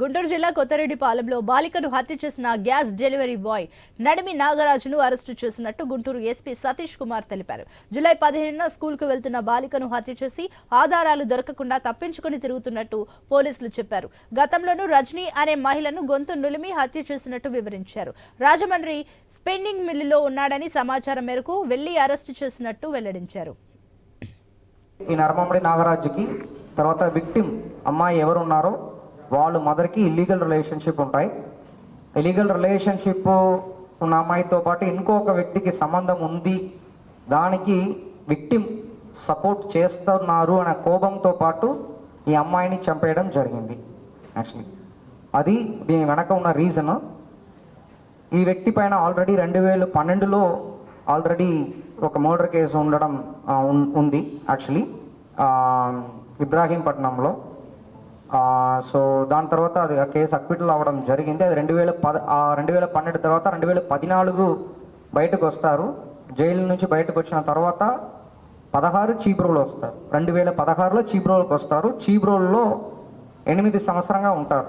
గుంటూరు జిల్లా కొత్తరెడ్డిపాలెంలో బాలికను హత్య చేసిన గ్యాస్ డెలివరీ బాయ్ నడిమి నాగరాజును అరెస్టు చేసినట్టు గుంటూరు ఎస్పీ సతీష్ కుమార్ తెలిపారు. జూలై పదిహేనున స్కూల్కు వెళ్తున్న బాలికను హత్య చేసి ఆధారాలు దొరకకుండా తప్పించుకుని తిరుగుతున్నట్టు పోలీసులు చెప్పారు. గతంలోనూ రజనీ అనే మహిళను గొంతు నులిమి హత్య చేసినట్టు వివరించారు. రాజమండ్రి స్పెన్నింగ్ మిల్లులో ఉన్నాడని సమాచారం మేరకు వెళ్ళి అరెస్టు చేసినట్టు వెల్లడించారు. ఈ నర్మముడి నాగరాజుకి తర్వాత విక్టిమ్ అమ్మాయి ఎవరు ఉన్నారో వాళ్ళు మదర్కి ఇల్లీగల్ రిలేషన్షిప్ ఉంటాయి. ఇలీగల్ రిలేషన్షిప్ ఉన్న అమ్మాయితో పాటు ఇంకొక వ్యక్తికి సంబంధం ఉంది. దానికి విక్టిమ్ సపోర్ట్ చేస్తున్నారు అనే కోపంతో పాటు ఈ అమ్మాయిని చంపేయడం జరిగింది. యాక్చువల్లీ అది దీని వెనక ఉన్న రీజన్ ఈ వ్యక్తి పైన ఆల్రెడీ రెండు వేల పన్నెండులో ఆల్రెడీ ఒక మర్డర్ కేసు ఉండడం ఉంది. యాక్చువల్లీ ఇబ్రాహీంపట్నంలో. సో దాని తర్వాత అది ఆ కేసు అక్విటల్ అవ్వడం జరిగింది. అది రెండు వేల పద రెండు వేల పన్నెండు తర్వాత రెండు వేల పద్నాలుగు బయటకు వస్తారు. జైలు నుంచి బయటకు వచ్చిన తర్వాత పదహారు చీబ్రోలు వస్తారు. రెండు వేల పదహారులో చీబ్రోలకు వస్తారు. చీబ్రోల్లో ఎనిమిది సంవత్సరంగా ఉంటారు.